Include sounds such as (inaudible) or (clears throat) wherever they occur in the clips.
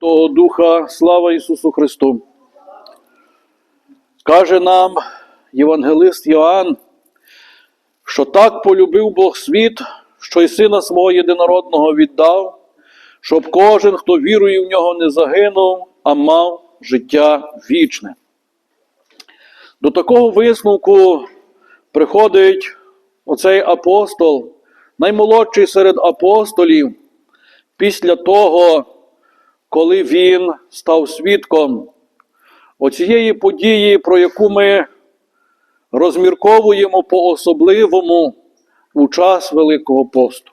Того Духа, слава Ісусу Христу. Каже нам Євангелист Йоанн, що так полюбив Бог світ, що й сина свого єдинородного віддав, щоб кожен, хто вірує в нього, не загинув, а мав життя вічне. До такого висновку приходить оцей апостол, наймолодший серед апостолів, після того, коли він став свідком оцієї події, про яку ми розмірковуємо по-особливому у час Великого посту.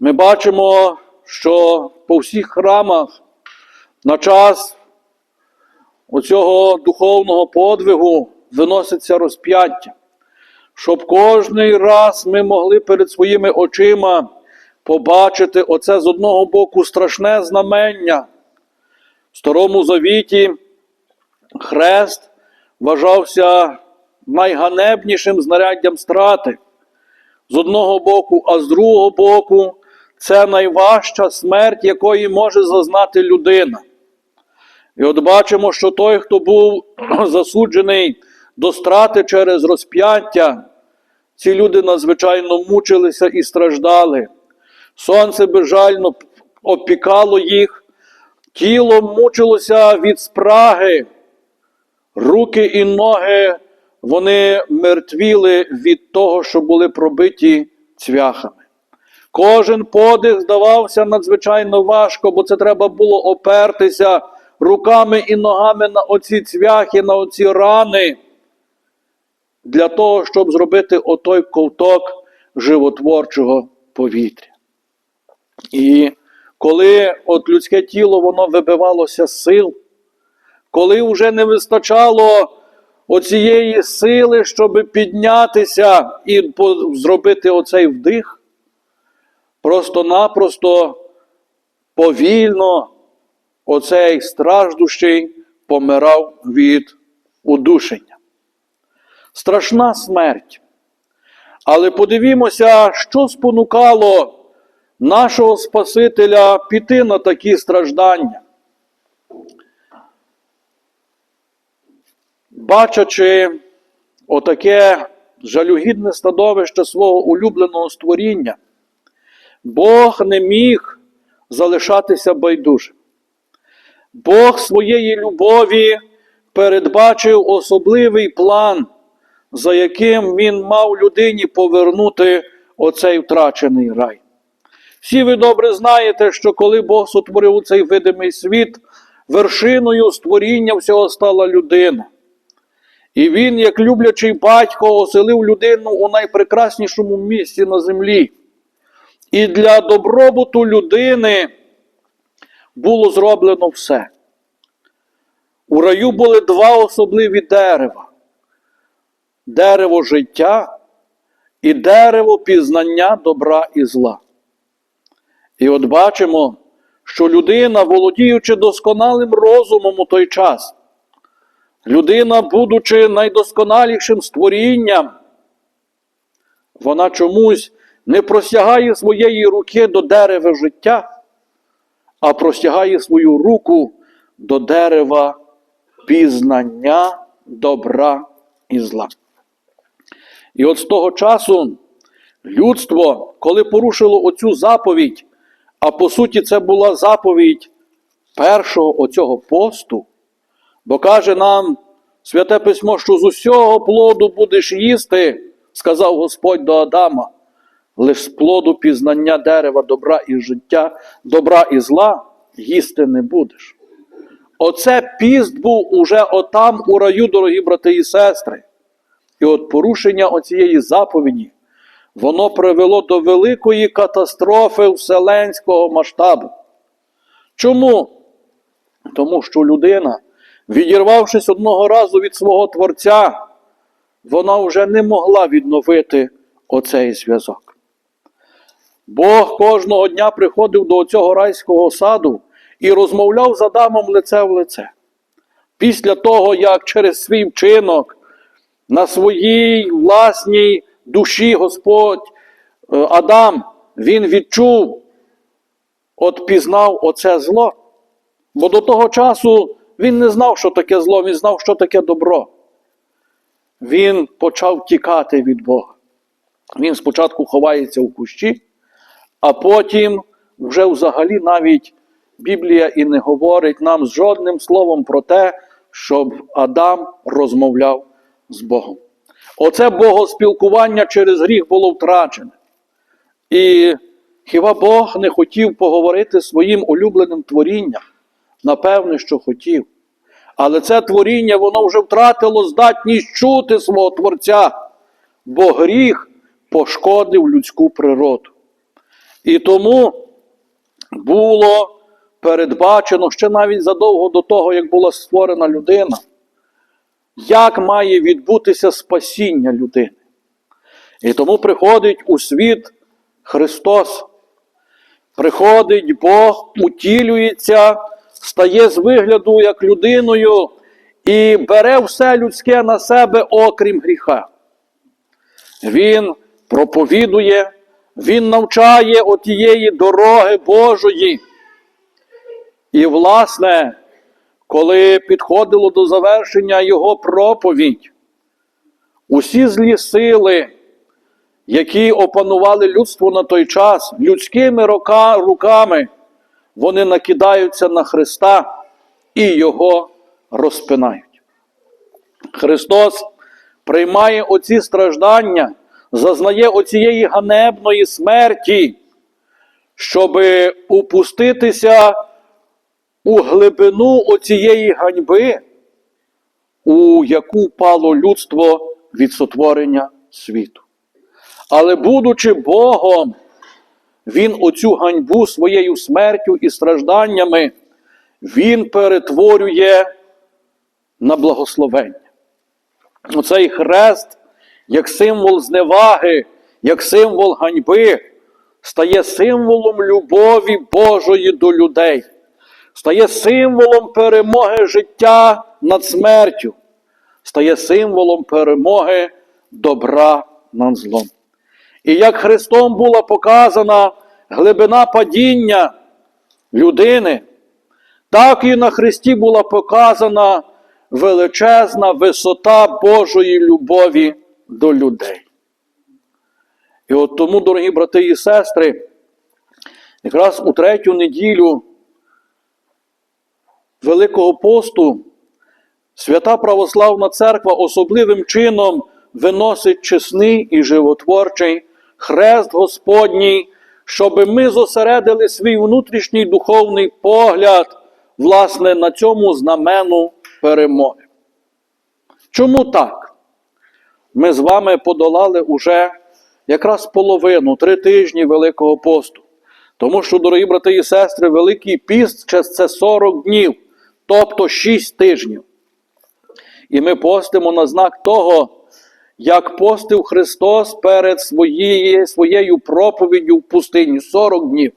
Ми бачимо, що по всіх храмах на час оцього духовного подвигу виноситься розп'яття, щоб кожний раз ми могли перед своїми очима побачити оце з одного боку страшне знамення. В Старому Завіті хрест вважався найганебнішим знаряддям страти. З одного боку, а з другого боку, це найважча смерть, якої може зазнати людина. І от бачимо, що той, хто був (clears throat) засуджений до страти через розп'яття, ці люди надзвичайно мучилися і страждали. Сонце безжально опікало їх, тіло мучилося від спраги, руки і ноги вони мертвіли від того, що були пробиті цвяхами. Кожен подих здавався надзвичайно важко, бо це треба було опертися руками і ногами на оці цвяхи, на оці рани, для того, щоб зробити отой ковток животворчого повітря. І коли от людське тіло воно вибивалося з сил, коли вже не вистачало оцієї сили, щоб піднятися і зробити оцей вдих, просто-напросто повільно оцей страждущий помирав від удушення. Страшна смерть. Але подивімося, що спонукало нашого Спасителя піти на такі страждання. Бачачи отаке жалюгідне становище свого улюбленого створіння, Бог не міг залишатися байдужим. Бог своєї любові передбачив особливий план, за яким він мав людині повернути оцей втрачений рай. Всі ви добре знаєте, що коли Бог сотворив цей видимий світ, вершиною створіння всього стала людина. І він, як люблячий батько, оселив людину у найпрекраснішому місці на землі. І для добробуту людини було зроблено все. У раю були два особливі дерева: дерево життя і дерево пізнання добра і зла. І от бачимо, що людина, володіючи досконалим розумом у той час, людина, будучи найдосконалішим створінням, вона чомусь не простягає своєї руки до дерева життя, а простягає свою руку до дерева пізнання добра і зла. І от з того часу людство, коли порушило оцю заповідь, а по суті, це була заповідь першого оцього посту, бо каже нам Святе Письмо, що з усього плоду будеш їсти, сказав Господь до Адама, лиш з плоду пізнання дерева добра і життя, добра і зла їсти не будеш. Оце піст був уже отам у раю, дорогі брати і сестри. І от порушення оцієї заповіді, воно привело до великої катастрофи вселенського масштабу. Чому? Тому що людина, відірвавшись одного разу від свого Творця, вона вже не могла відновити оцей зв'язок. Бог кожного дня приходив до цього райського саду і розмовляв з Адамом лице в лице. Після того, як через свій вчинок на своїй власній душі Господь е, Адам, він відчув, от пізнав оце зло, Бо до того часу він не знав, що таке зло, він знав, що таке добро. Він почав тікати від Бога. Він спочатку ховається у кущі, а потім вже взагалі навіть Біблія і не говорить нам жодним словом про те, щоб Адам розмовляв з Богом. Оце богоспілкування через гріх було втрачене. І хіба Бог не хотів поговорити своїм улюбленим творінням? Напевне, що хотів. Але це творіння, воно вже втратило здатність чути свого Творця, бо гріх пошкодив людську природу. І тому було передбачено ще навіть задовго до того, як була створена людина, як має відбутися спасіння людини. І тому приходить у світ Христос. Приходить Бог, утілюється, стає з вигляду як людиною і бере все людське на себе, окрім гріха. Він проповідує, він навчає отієї дороги Божої. І, власне, коли підходило до завершення його проповідь, усі злі сили, які опанували людство на той час, людськими рука, руками, вони накидаються на Христа і Його розпинають. Христос приймає оці страждання, зазнає оцієї ганебної смерті, щоб упуститися у глибину оцієї ганьби, у яку впало людство від сотворення світу. Але, будучи Богом, Він оцю ганьбу своєю смертю і стражданнями, Він перетворює на благословення. Оцей хрест, як символ зневаги, як символ ганьби, стає символом любові Божої до людей, стає символом перемоги життя над смертю, стає символом перемоги добра над злом. І як Христом була показана глибина падіння людини, так і на Христі була показана величезна висота Божої любові до людей. І от тому, дорогі брати і сестри, якраз у третю неділю Великого посту Свята Православна Церква особливим чином виносить чесний і животворчий хрест Господній, щоб ми зосередили свій внутрішній духовний погляд, власне, на цьому знамену перемоги. Чому так? Ми з вами подолали уже якраз половину, три тижні Великого посту. Тому що, дорогі брати і сестри, Великий піст це 40 днів, тобто 6 тижнів. І ми постимо на знак того, як постив Христос перед своєю, своєю проповіддю в пустині 40 днів.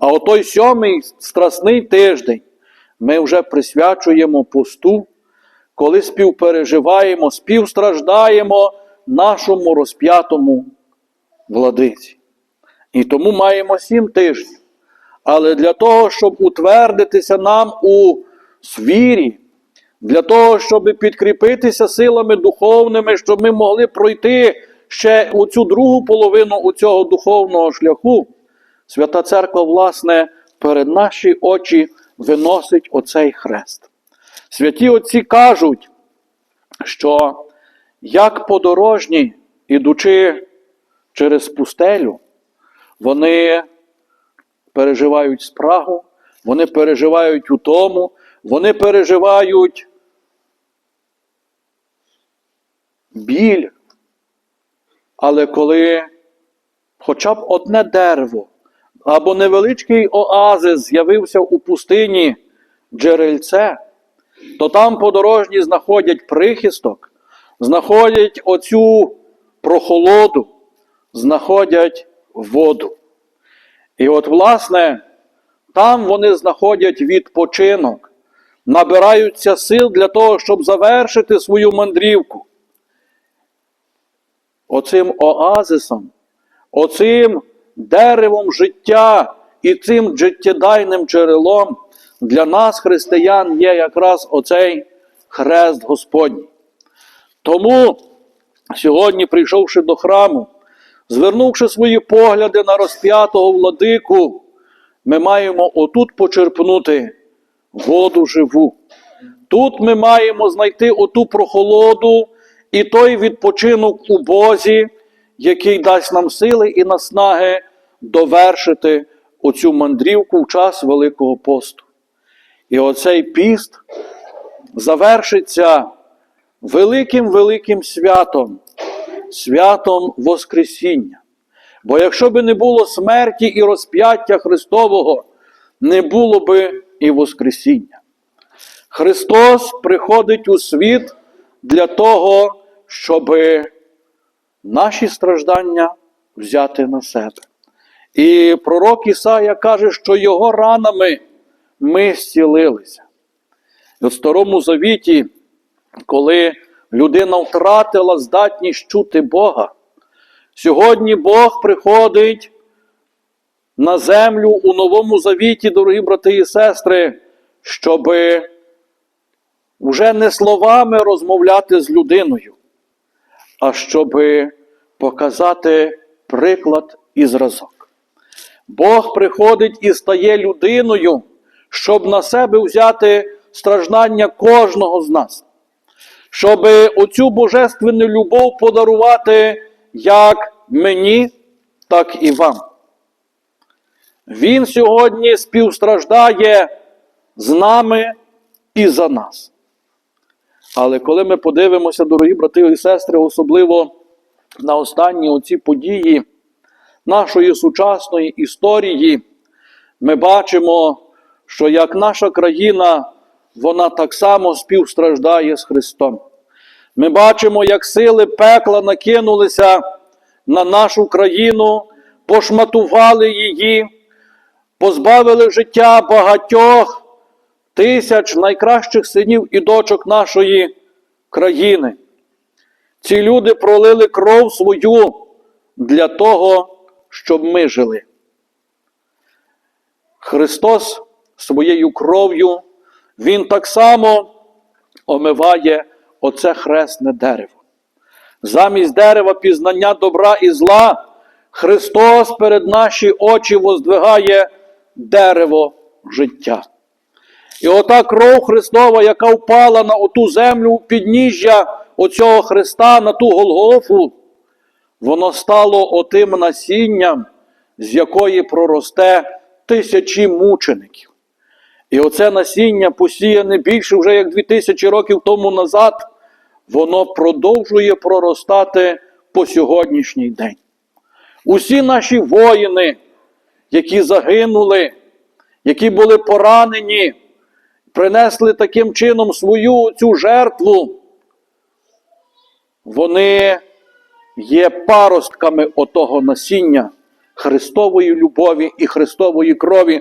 А отой сьомий страсний тиждень ми вже присвячуємо посту, коли співпереживаємо, співстраждаємо нашому розп'ятому владиці. І тому маємо сім тижнів. Але для того, щоб утвердитися нам у свірі, для того, щоб підкріпитися силами духовними, щоб ми могли пройти ще у цю другу половину у цього духовного шляху, Свята Церква, власне, перед наші очі виносить оцей хрест. Святі Отці кажуть, що як подорожні, ідучи через пустелю, вони переживають спрагу, вони переживають утому, вони переживають біль. Але коли хоча б одне дерево або невеличкий оазис з'явився у пустині джерельце, то там подорожні знаходять прихисток, знаходять оцю прохолоду, знаходять воду. І от, власне, там вони знаходять відпочинок, набираються сил для того, щоб завершити свою мандрівку. Оцим оазисом, оцим деревом життя і цим життєдайним джерелом для нас, християн, є якраз оцей хрест Господній. Тому сьогодні, прийшовши до храму, звернувши свої погляди на розп'ятого владику, ми маємо отут почерпнути воду живу. Тут ми маємо знайти оту прохолоду і той відпочинок у Бозі, який дасть нам сили і наснаги довершити оцю мандрівку в час Великого посту. І оцей піст завершиться великим великим святом, святом Воскресіння. Бо якщо би не було смерті і розп'яття Христового, не було би і Воскресіння. Христос приходить у світ для того, щоб наші страждання взяти на себе. І пророк Ісая каже, що його ранами ми зцілилися. В Старому Завіті, коли людина втратила здатність чути Бога, сьогодні Бог приходить на землю у Новому Завіті, дорогі брати і сестри, щоб вже не словами розмовляти з людиною, а щоб показати приклад і зразок. Бог приходить і стає людиною, щоб на себе взяти страждання кожного з нас, щоб оцю божественну любов подарувати як мені, так і вам. Він сьогодні співстраждає з нами і за нас. Але коли ми подивимося, дорогі брати і сестри, особливо на останні оці події нашої сучасної історії, ми бачимо, що як наша країна, вона так само співстраждає з Христом. Ми бачимо, як сили пекла накинулися на нашу країну, пошматували її, позбавили життя багатьох тисяч найкращих синів і дочок нашої країни. Ці люди пролили кров свою для того, щоб ми жили. Христос своєю кров'ю, Він так само омиває оце хресне дерево. Замість дерева пізнання добра і зла, Христос перед наші очі воздвигає дерево життя. І ота кров Христова, яка впала на оту землю підніжжя оцього Христа, на ту Голгофу, воно стало отим насінням, з якої проросте тисячі мучеників. І оце насіння, посіяне більше вже як дві тисячі років тому назад, воно продовжує проростати по сьогоднішній день. Усі наші воїни, які загинули, які були поранені, принесли таким чином свою цю жертву, вони є паростками отого насіння Христової любові і Христової крові,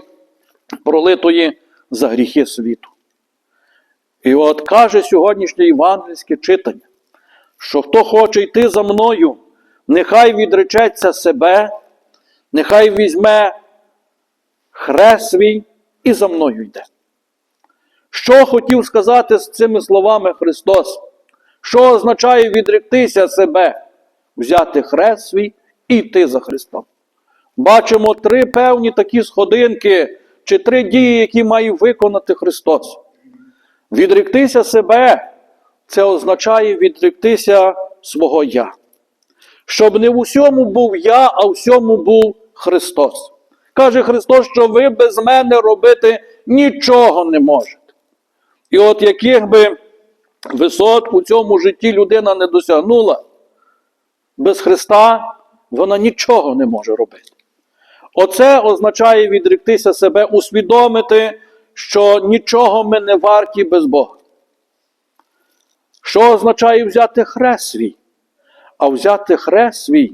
пролитої за гріхи світу. І от каже сьогоднішнє євангельське читання, що хто хоче йти за мною, нехай відречеться себе, нехай візьме хрест свій і за мною йде. Що хотів сказати з цими словами Христос? Що означає відректися себе, взяти хрест свій і йти за Христом? Бачимо три певні такі сходинки чи три дії, які має виконати Христос. Відректися себе це означає відректися свого Я. Щоб не в усьому був я, а в всьому був Христос. Каже Христос, що ви без мене робити нічого не можете. І от яких би висот у цьому житті людина не досягнула, без Христа вона нічого не може робити. Оце означає відректися себе, усвідомити, що нічого ми не варті без Бога. Що означає взяти хрест свій? А взяти хрест свій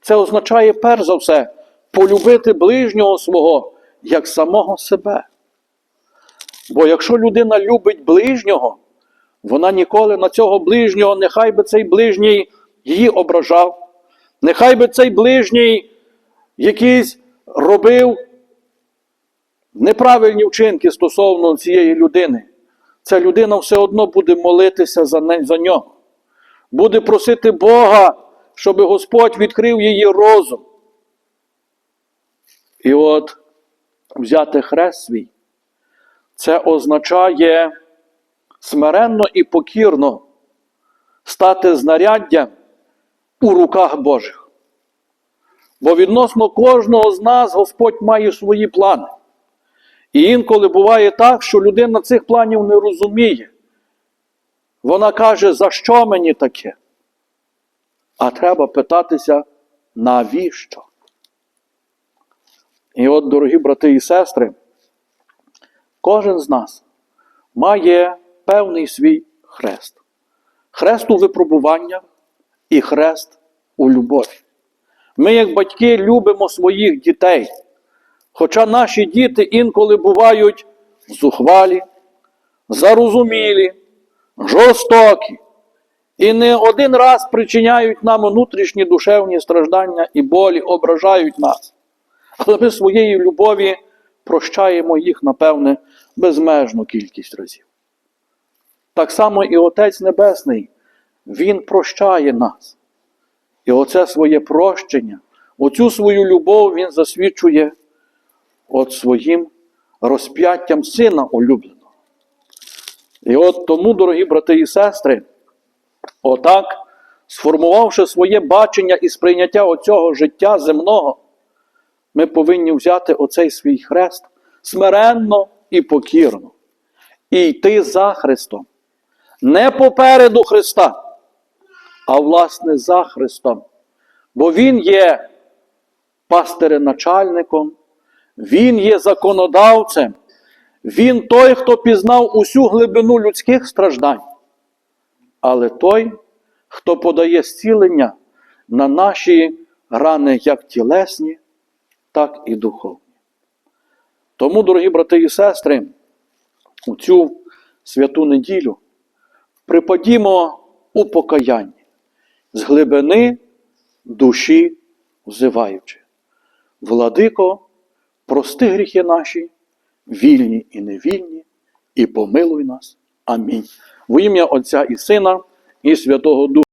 це означає, перш за все, полюбити ближнього свого як самого себе. Бо якщо людина любить ближнього, вона ніколи на цього ближнього, нехай би цей ближній її ображав, нехай би цей ближній якийсь робив неправильні вчинки стосовно цієї людини, ця людина все одно буде молитися за, не, за нього. Буде просити Бога, щоб Господь відкрив її розум. І от взяти хрест свій, це означає смиренно і покірно стати знаряддям у руках Божих. Бо відносно кожного з нас Господь має свої плани. І інколи буває так, що людина цих планів не розуміє. Вона каже, за що мені таке? А треба питатися, навіщо? І от, дорогі брати і сестри, кожен з нас має певний свій хрест. Хрест у випробуваннях і хрест у любові. Ми, як батьки, любимо своїх дітей. Хоча наші діти інколи бувають зухвалі, зарозумілі, жорстокі і не один раз причиняють нам внутрішні душевні страждання і болі, ображають нас. Але ми своєї любові прощаємо їх, напевне, безмежну кількість разів. Так само і Отець Небесний, Він прощає нас. І оце своє прощення, оцю свою любов Він засвідчує от своїм розп'яттям Сина улюбленого. І от тому, дорогі брати і сестри, отак, сформувавши своє бачення і сприйняття оцього життя земного, ми повинні взяти оцей свій хрест смиренно і покірно, і йти за Христом. Не попереду Христа, а власне за Христом. Бо Він є пастиреначальником, Він є законодавцем, Він той, хто пізнав усю глибину людських страждань, але той, хто подає зцілення на наші рани як тілесні, так і духовні. Тому, дорогі брати і сестри, у цю святу неділю припадімо у покаянні з глибини душі взиваючи. Владико, прости гріхи наші, вільні і невільні, і помилуй нас. Амінь. В ім'я Отця і Сина, і Святого Духа.